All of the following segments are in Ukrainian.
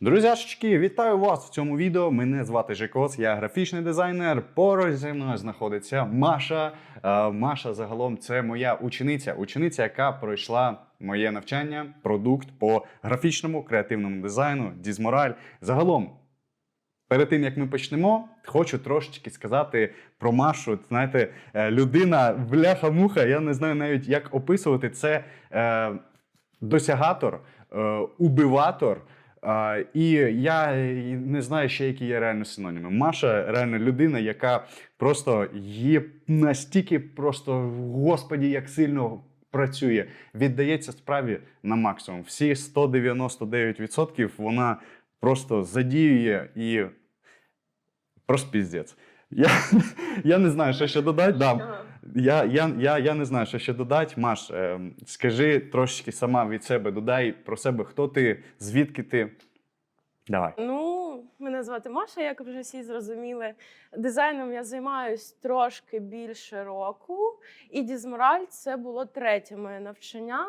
Друзяшечки, вітаю вас в цьому відео. Мене звати Жекос, я графічний дизайнер. Поруч зі мною знаходиться Маша. Е, Маша загалом це моя учениця, учениця, яка пройшла моє навчання, продукт по графічному креативному дизайну, Дізмораль. Загалом, перед тим як ми почнемо, хочу трошечки сказати про Машу. Знаєте, е, людина бляха-муха, я не знаю навіть як описувати це е, досягатор, убиватор. А, і я не знаю ще, які є реально синоніми. Маша реально людина, яка просто є настільки просто, господі, як сильно працює, віддається справі на максимум. Всі 199% вона просто задіює і просто піздець. Я, я не знаю, що ще додати. Да. Я, я, я, я не знаю, що ще додати. Маш, е, скажи трошечки сама від себе, додай про себе, хто ти, звідки ти. Давай. Ну, мене звати Маша, як вже всі зрозуміли. Дизайном я займаюсь трошки більше року, і Дізмораль це було третє моє навчання,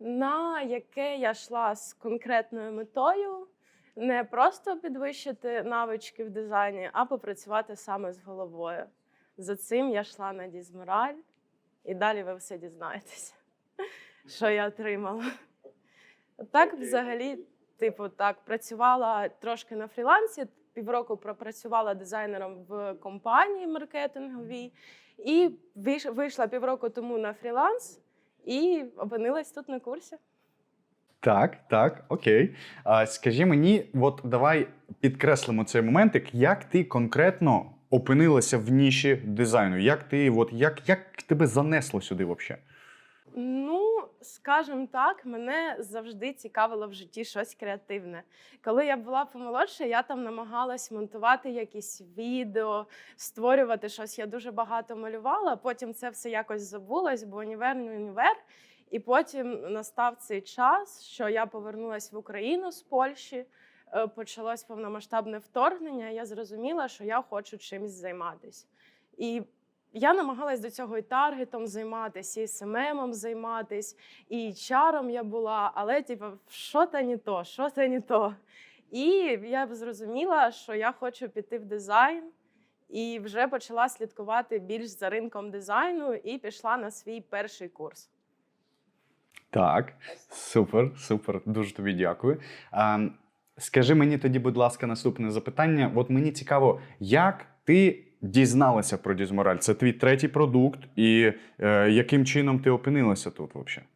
на яке я йшла з конкретною метою. Не просто підвищити навички в дизайні, а попрацювати саме з головою. За цим я йшла на Дізмораль, і далі ви все дізнаєтеся, що я отримала. Так, взагалі, типу, так, працювала трошки на фрілансі, півроку пропрацювала дизайнером в компанії маркетинговій, і вийшла півроку тому на фріланс і опинилась тут на курсі. Так, так, окей. А, скажи мені, от давай підкреслимо цей моментик, як ти конкретно опинилася в ніші дизайну? Як ти, от, як, як тебе занесло сюди взагалі? Ну, скажімо так, мене завжди цікавило в житті щось креативне. Коли я була помолодша, я там намагалась монтувати якісь відео, створювати щось. Я дуже багато малювала. Потім це все якось забулось, бо універ не універ. І потім настав цей час, що я повернулася в Україну з Польщі. Е, Почалось повномасштабне вторгнення. Я зрозуміла, що я хочу чимось займатися. І я намагалась до цього і таргетом займатися, і СММом займатися, і чаром я була, але типу, що то не то, що то не то. І я зрозуміла, що я хочу піти в дизайн, і вже почала слідкувати більш за ринком дизайну і пішла на свій перший курс. Так, супер, супер, дуже тобі дякую. А, скажи мені тоді, будь ласка, наступне запитання. От мені цікаво, як ти дізналася про Дізмораль? Це твій третій продукт, і е, яким чином ти опинилася тут взагалі?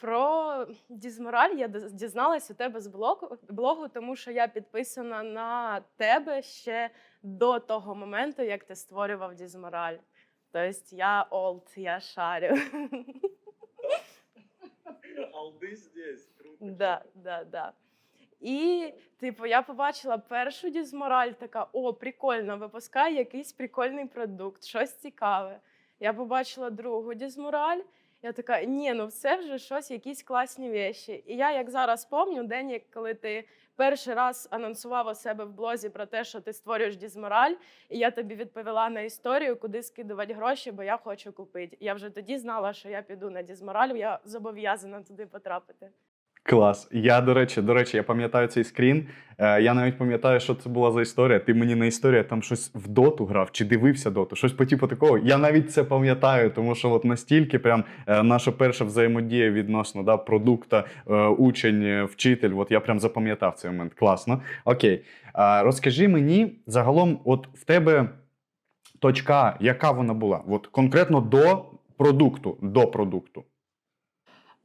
Про Дізмораль я дізналась у тебе з блогу, блогу, тому що я підписана на тебе ще до того моменту, як ти створював Дізмораль. Тобто я олд, я шарю. Алды здесь. Да, да, да. І, типу, я побачила першу дізмораль, така: о, прикольно, випускає якийсь прикольний продукт, щось цікаве. Я побачила другу дізмораль. Я така, ні, ну це вже щось, якісь класні віші. І я, як зараз пам'ятаю, день, коли ти перший раз анонсував у себе в блозі про те, що ти створюєш дізмораль, і я тобі відповіла на історію, куди скидувати гроші, бо я хочу купити. Я вже тоді знала, що я піду на дізмораль, я зобов'язана туди потрапити. Клас. Я, до речі, до речі, я пам'ятаю цей скрін. Е, я навіть пам'ятаю, що це була за історія. Ти мені на історія там щось в доту грав чи дивився доту, щось по типу такого. Я навіть це пам'ятаю, тому що от настільки прям е, наша перша взаємодія відносно да, продукта, е, учень, вчитель. От я прям запам'ятав цей момент. Класно. Окей. Розкажи мені загалом, от в тебе точка, яка вона була? От конкретно до продукту. До продукту.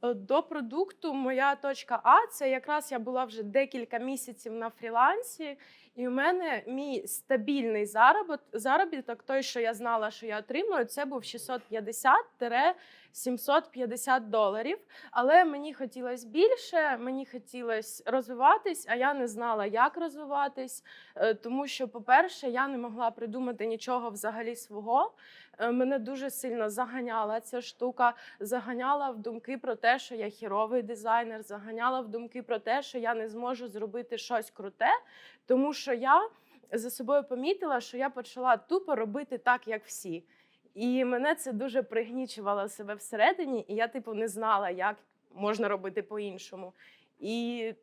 Е, До продукту моя точка А це якраз я була вже декілька місяців на фрілансі, і у мене мій стабільний заробот, заробіток, той, що я знала, що я отримую, це був 650-750 доларів. Але мені хотілося більше, мені хотілося розвиватись, а я не знала, як розвиватись. Е, Тому що, по-перше, я не могла придумати нічого взагалі свого. Е, Мене дуже сильно заганяла ця штука заганяла в думки про те, що я хіровий дизайнер, заганяла в думки про те, що я не зможу зробити щось круте, тому що я за собою помітила, що я почала тупо робити так, як всі. І мене це дуже пригнічувало себе всередині, і я, типу, не знала, як можна робити по-іншому. І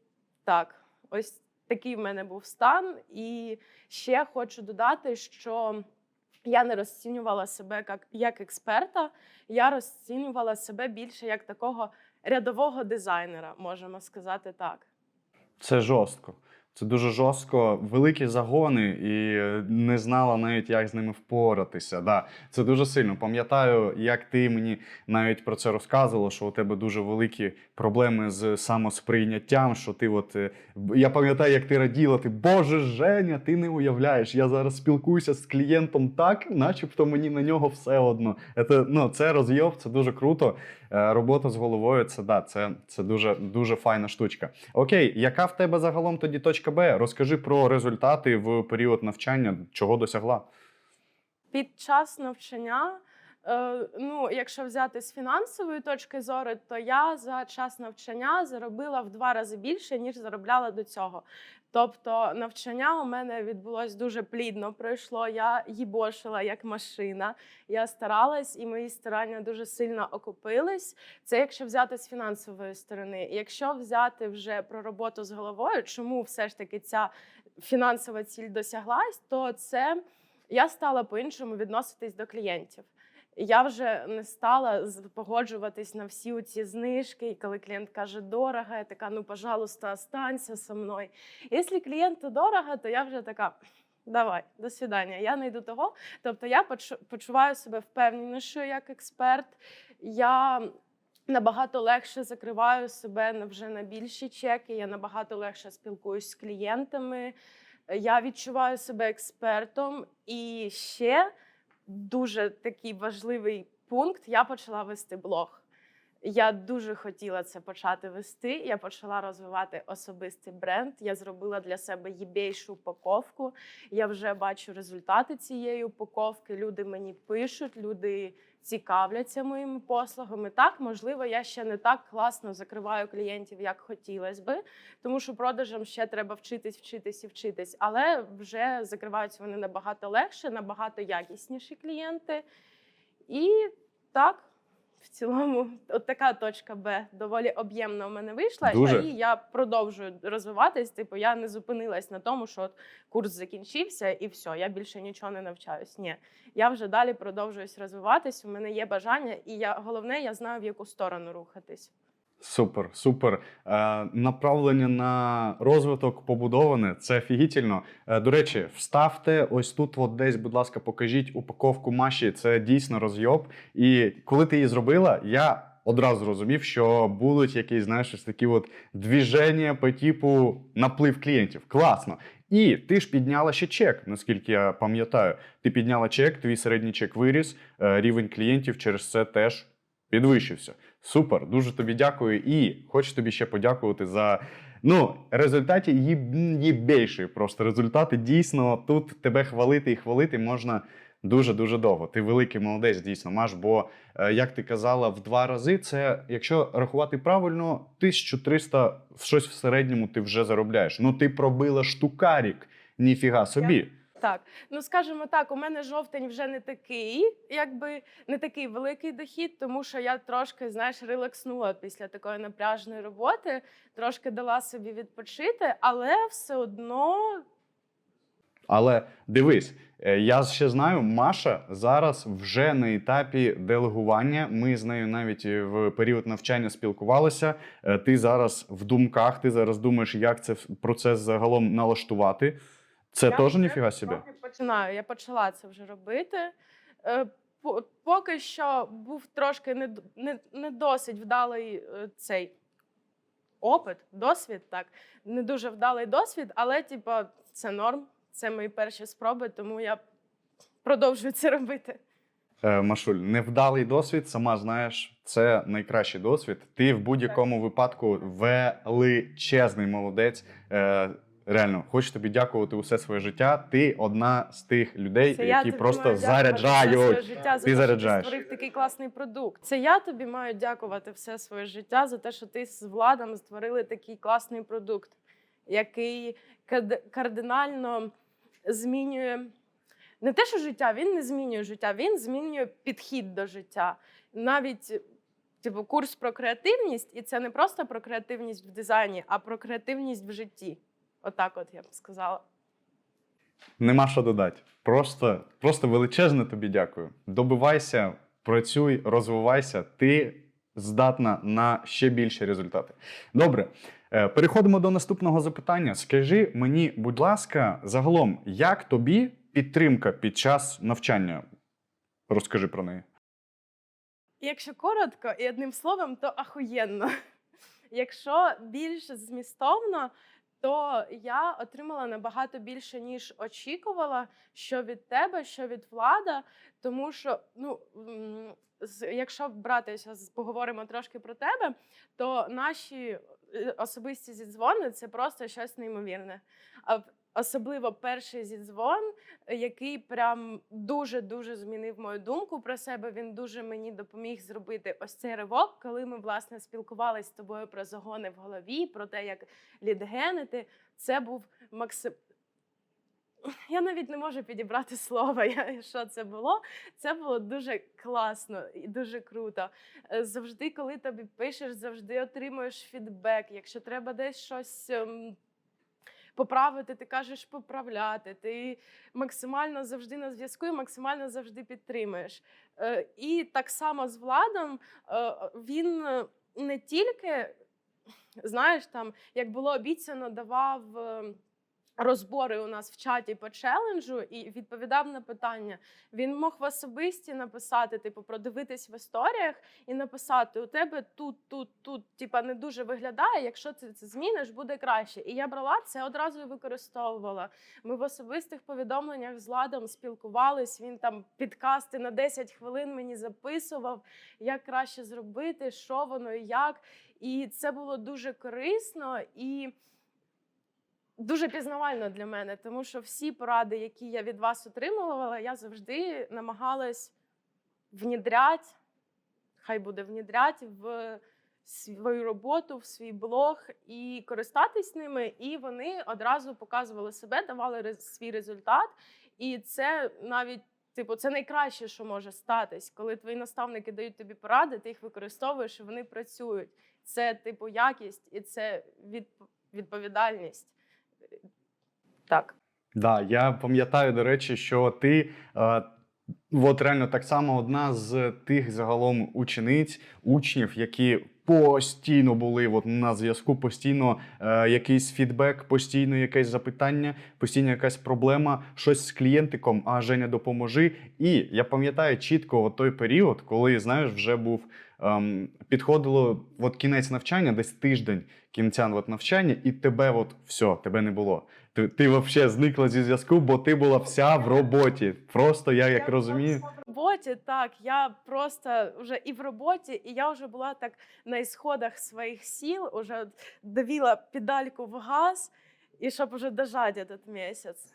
Так, ось такий в мене був стан. І ще хочу додати, що я не розцінювала себе як, як експерта, я розцінювала себе більше як такого рядового дизайнера, можемо сказати так. Це жорстко. Це дуже жорстко, великі загони, і е, не знала навіть, як з ними впоратися. Да, це дуже сильно. Пам'ятаю, як ти мені навіть про це розказувала, що у тебе дуже великі проблеми з самосприйняттям. Що ти, от е, я пам'ятаю, як ти раділа, ти Боже, Женя, ти не уявляєш. Я зараз спілкуюся з клієнтом так, начебто мені на нього все одно. Це, ну, це розйоб, це дуже круто. Е, Робота з головою це да, це, це дуже, дуже файна штучка. Окей, яка в тебе загалом тоді точка Б? Розкажи про результати в період навчання, чого досягла. Під час навчання, е, ну, якщо взяти з фінансової точки зору, то я за час навчання заробила в два рази більше, ніж заробляла до цього. Тобто навчання у мене відбулось дуже плідно. Пройшло. Я їбошила як машина. Я старалась, і мої старання дуже сильно окупились. Це якщо взяти з фінансової сторони. Якщо взяти вже про роботу з головою, чому все ж таки ця фінансова ціль досяглась, то це я стала по-іншому відноситись до клієнтів. Я вже не стала погоджуватись на всі ці знижки. І коли клієнт каже дорого, я така, ну, пожалуйста, останься со мною. Якщо клієнту дорого, то я вже така. Давай, до свидання. Я не йду того. Тобто я почуваю себе впевненішою як експерт. Я набагато легше закриваю себе вже на більші чеки. Я набагато легше спілкуюсь з клієнтами. Я відчуваю себе експертом. І ще дуже такий важливий пункт: я почала вести блог. Я дуже хотіла це почати вести. Я почала розвивати особистий бренд. Я зробила для себе єбейшу упаковку. Я вже бачу результати цієї упаковки. Люди мені пишуть, люди цікавляться моїми послугами. Так, можливо, я ще не так класно закриваю клієнтів, як хотілося би, тому що продажам ще треба вчитись, вчитись і вчитись. Але вже закриваються вони набагато легше, набагато якісніші клієнти. І так, в цілому, от така точка Б доволі об'ємна у мене вийшла. Дуже. І я продовжую розвиватись. Типу, я не зупинилась на тому, що от курс закінчився, і все, я більше нічого не навчаюсь. Ні, я вже далі продовжуюсь розвиватись. У мене є бажання, і я головне, я знаю в яку сторону рухатись. Супер, супер. Е, направлення на розвиток побудоване. Це офігітельно. Е, до речі, вставте ось тут, от десь, будь ласка, покажіть упаковку Маші. Це дійсно розйоб. І коли ти її зробила, я одразу зрозумів, що будуть якісь, знаєш, ось такі от двіження по типу наплив клієнтів. Класно. І ти ж підняла ще чек, наскільки я пам'ятаю. Ти підняла чек, твій середній чек виріс, е, рівень клієнтів через це теж підвищився. Супер, дуже тобі дякую. І хочу тобі ще подякувати за. Ну, результаті їб- їбейші просто результати. Дійсно, тут тебе хвалити і хвалити можна дуже дуже довго. Ти великий молодець, дійсно, Маш. Бо, е, як ти казала, в два рази це, якщо рахувати правильно, 1300 щось в середньому ти вже заробляєш. Ну, ти пробила штукарік. Ніфіга собі. Так, ну скажімо так, у мене жовтень вже не такий, якби не такий великий дохід, тому що я трошки, знаєш, релакснула після такої напряжної роботи, трошки дала собі відпочити, але все одно Але дивись, е, я ще знаю, Маша зараз вже на етапі делегування. Ми з нею навіть в період навчання спілкувалися. Е, Ти зараз в думках, ти зараз думаєш, як це процес загалом налаштувати. Це Я теж ніфіга собі. починаю. Я почала це вже робити. Е, Поки що був трошки не, не, не досить вдалий е, цей опит, досвід, так. Не дуже вдалий досвід, але типу, це норм. Це мої перші спроби, тому я продовжую це робити. Е, Машуль, невдалий досвід, сама знаєш, це найкращий досвід. Ти в будь-якому випадку величезний молодець. Е, Реально, хочу тобі дякувати усе своє життя. Ти одна з тих людей, Це які просто маю заряджають. життя Ти заряджаєш. Ти створив такий класний продукт. Це я тобі маю дякувати все своє життя за те, що ти з владом створили такий класний продукт, який кардинально змінює не те, що життя, він не змінює життя, він змінює підхід до життя. Навіть типу, курс про креативність, і це не просто про креативність в дизайні, а про креативність в житті. Отак, от я б сказала. Нема що додати. Просто, просто величезне тобі дякую. Добивайся, працюй, розвивайся. Ти здатна на ще більші результати. Добре, е, переходимо до наступного запитання. Скажи мені, будь ласка, загалом, як тобі підтримка під час навчання? Розкажи про неї. Якщо коротко і одним словом, то ахуєнно. Якщо більш змістовно, то я отримала набагато більше, ніж очікувала, що від тебе, що від влада. Тому що, ну, якщо брати зараз поговоримо трошки про тебе, то наші е, особисті зідзвони це просто щось неймовірне. Особливо перший зідзвон, який прям дуже дуже змінив мою думку про себе. Він дуже мені допоміг зробити ось цей ривок, коли ми власне спілкувалися з тобою про загони в голові, про те, як лідгенити. Це був максим. Я навіть не можу підібрати слова, що це було. Це було дуже класно і дуже круто. Е, Завжди, коли тобі пишеш, завжди отримуєш фідбек. Якщо треба десь щось ем, поправити, ти кажеш поправляти. Ти максимально завжди на зв'язку і максимально завжди підтримуєш. Е, І так само з владом е, він е, не тільки, знаєш, там, як було обіцяно, давав. Розбори у нас в чаті по челенджу і відповідав на питання. Він мог в особисті написати, типу, продивитись в історіях і написати: у тебе тут, тут, тут, типа не дуже виглядає. Якщо ти це зміниш, буде краще. І я брала це одразу і використовувала. Ми в особистих повідомленнях з Ладом спілкувались. Він там підкасти на 10 хвилин мені записував, як краще зробити, що воно і як. І це було дуже корисно і дуже пізнавально для мене, тому що всі поради, які я від вас отримувала, я завжди намагалась внідряти, хай буде внідряти в свою роботу, в свій блог і користатись ними. І вони одразу показували себе, давали свій результат. І це навіть. Типу, це найкраще, що може статись, коли твої наставники дають тобі поради, ти їх використовуєш, і вони працюють. Це типу якість і це відповідальність. Так. Да, я пам'ятаю, до речі, що ти е, от реально так само одна з тих загалом учениць, учнів, які постійно були от, на зв'язку, постійно е, якийсь фідбек, постійно якесь запитання, постійно якась проблема, щось з клієнтиком, а Женя допоможи. І я пам'ятаю чітко от той період, коли знаєш, вже був ем, підходило от кінець навчання, десь тиждень кінця от навчання, і тебе от все, тебе не було. Ти, ти взагалі зникла зі зв'язку, бо ти була вся в роботі. Просто я як розумію. В роботі так, я просто вже і в роботі, і я вже була так на ісходах своїх сіл, уже от давила педальку в газ, і щоб уже дожати этот місяць.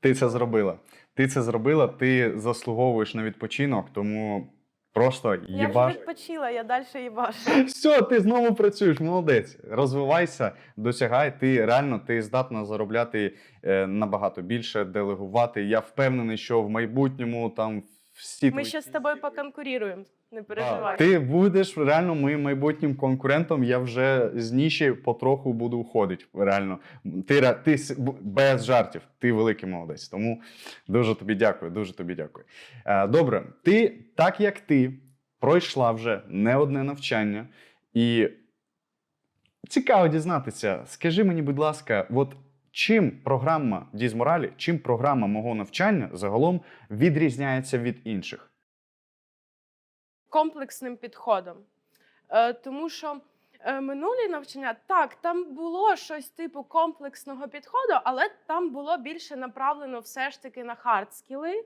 Ти це зробила. Ти це зробила, ти заслуговуєш на відпочинок, тому просто Я вже відпочила, я далі їбашу. Все, ти знову працюєш, молодець. Розвивайся, досягай. Ти реально ти здатна заробляти е, набагато більше, делегувати. Я впевнений, що в майбутньому там всі Ми ще з тобою поконкуріруємо, не переживай. Ти будеш реально моїм майбутнім конкурентом. Я вже з ніші потроху буду уходити. Реально, ти, ти без жартів. Ти великий молодець. Тому дуже тобі дякую. Дуже тобі дякую. Е, Добре, ти, так як ти пройшла вже не одне навчання, і цікаво дізнатися. Скажи мені, будь ласка, от чим програма Дізморалі, чим програма мого навчання загалом відрізняється від інших? комплексним підходом. Е, тому що е, минулі навчання, так, там було щось типу комплексного підходу, але там було більше направлено все ж таки на хард скіли.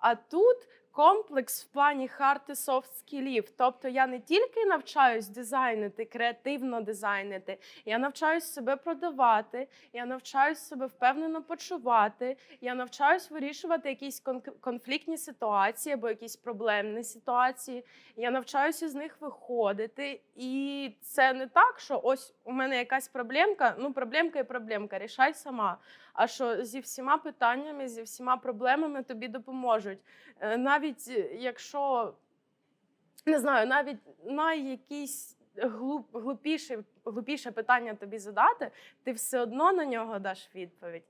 А тут комплекс в плані хард і софт скілів. Тобто я не тільки навчаюсь дизайнити, креативно дизайнити, я навчаюсь себе продавати, я навчаюсь себе впевнено почувати, я навчаюсь вирішувати якісь кон- конфліктні ситуації або якісь проблемні ситуації. Я навчаюся з них виходити. І це не так, що ось у мене якась проблемка, ну проблемка і проблемка, рішай сама. А що зі всіма питаннями, зі всіма проблемами тобі допоможуть. Е, Навіть е, якщо не знаю, навіть на якісь глуп, глупіше, глупіше питання тобі задати, ти все одно на нього даш відповідь.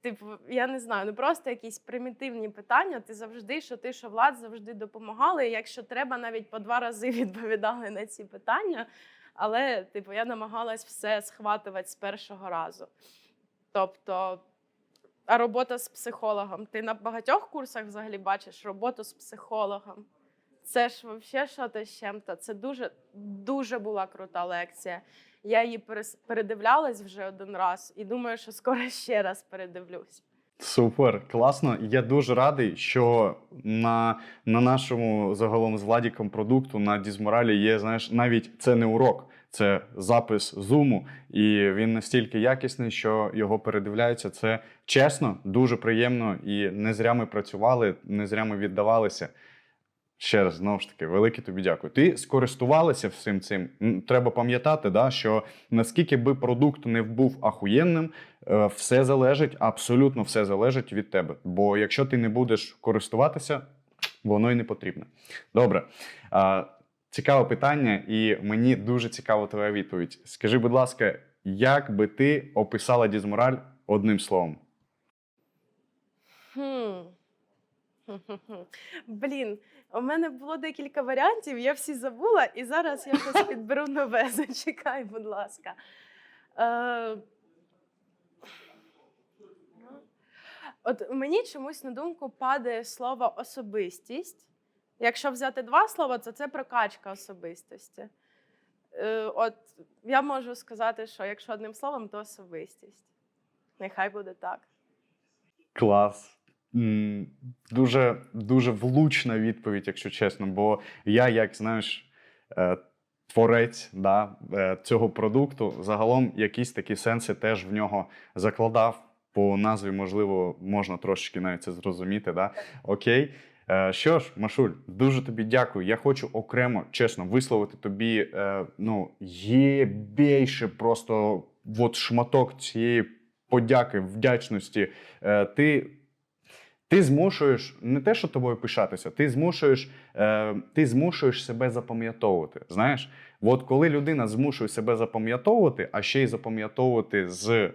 Типу, я не знаю, ну просто якісь примітивні питання. Ти завжди, що ти, що влад, завжди допомагали. Якщо треба, навіть по два рази відповідали на ці питання. Але, типу, я намагалась все схватувати з першого разу. Тобто, а робота з психологом. Ти на багатьох курсах взагалі бачиш роботу з психологом. Це ж взагалі що з чим-то. Це дуже, дуже була крута лекція. Я її передивлялась вже один раз і думаю, що скоро ще раз передивлюсь. Супер, класно. Я дуже радий, що на, на нашому загалом з Владіком продукту на Дізморалі є, знаєш, навіть це не урок, це запис зуму, і він настільки якісний, що його передивляються. Це чесно, дуже приємно. І не зря ми працювали, не зря ми віддавалися. Ще раз, знову ж таки, велике тобі дякую. Ти скористувалася всім цим. Треба пам'ятати, да, що наскільки би продукт не був ахуєнним, е, все залежить, абсолютно все залежить від тебе. Бо якщо ти не будеш користуватися, воно й не потрібно. Добре. Цікаве питання, і мені дуже цікава твоя відповідь. Скажи, будь ласка, як би ти описала Дізмораль одним словом? Хм. Блін, у мене було декілька варіантів, я всі забула, і зараз я щось підберу нове. Зачекай, будь ласка. Е... От мені чомусь на думку падає слово особистість. Якщо взяти два слова, то це прокачка особистості. Е, от я можу сказати, що якщо одним словом, то особистість. Нехай буде так. Клас. Дуже, дуже влучна відповідь, якщо чесно. Бо я, як знаєш, е, творець да, е, цього продукту, загалом якісь такі сенси теж в нього закладав. По назві, можливо, можна трошечки навіть це зрозуміти. Да? Окей. Е, Що ж, Машуль, дуже тобі дякую. Я хочу окремо, чесно, висловити тобі е, ну, є більше просто от шматок цієї подяки, вдячності. Е, Ти ти змушуєш не те, що тобою пишатися, ти змушуєш, ти змушуєш себе запам'ятовувати. Знаєш, от коли людина змушує себе запам'ятовувати, а ще й запам'ятовувати з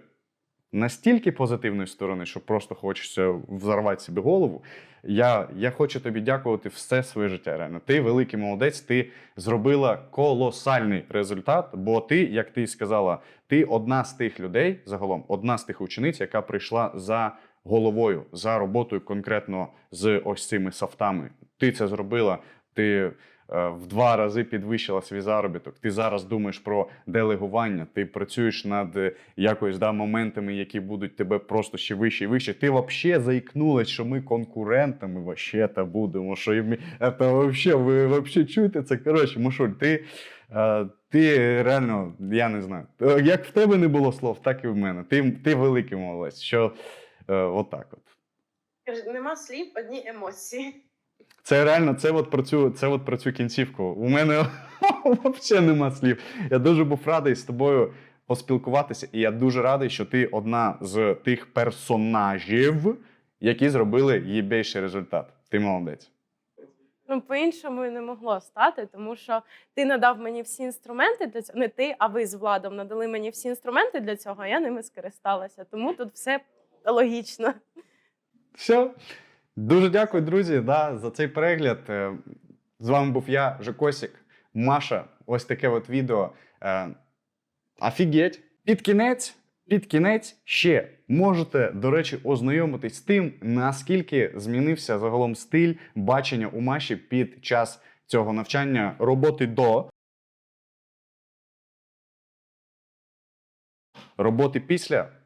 настільки позитивної сторони, що просто хочеться взорвати собі голову. Я, я хочу тобі дякувати все своє життя. Реально, ти великий молодець, ти зробила колосальний результат, бо ти, як ти сказала, ти одна з тих людей, загалом, одна з тих учениць, яка прийшла за головою, за роботою конкретно з ось цими софтами. Ти це зробила. Ти в два рази підвищила свій заробіток. Ти зараз думаєш про делегування. Ти працюєш над е, якось да, моментами, які будуть тебе просто ще вище і вище. Ти взагалі заікнулась, що ми конкурентами вообще та будемо. Що і ми, це вообще, ви вообще чуєте це? Коротше, Мушуль, ти. е, Ти реально, я не знаю. Е, Як в тебе не було слов, так і в мене. Ти, ти великий молодець. Що е, отак от. Нема слів, одні емоції. Це реально, це от про цю, це от про цю кінцівку. У мене взагалі нема слів. Я дуже був радий з тобою поспілкуватися, і я дуже радий, що ти одна з тих персонажів, які зробили єбейший результат. Ти молодець. Ну, по-іншому і не могло стати, тому що ти надав мені всі інструменти для цього. Не ти, а ви з владом надали мені всі інструменти для цього, а я ними скористалася. Тому тут все логічно. Все. Дуже дякую, друзі, да, за цей перегляд. Е, З вами був я, Жекосік, Маша. Ось таке от відео. Е, Офігеть. Під кінець, під кінець ще можете, до речі, ознайомитись з тим, наскільки змінився загалом стиль бачення у Маші під час цього навчання роботи до. Роботи після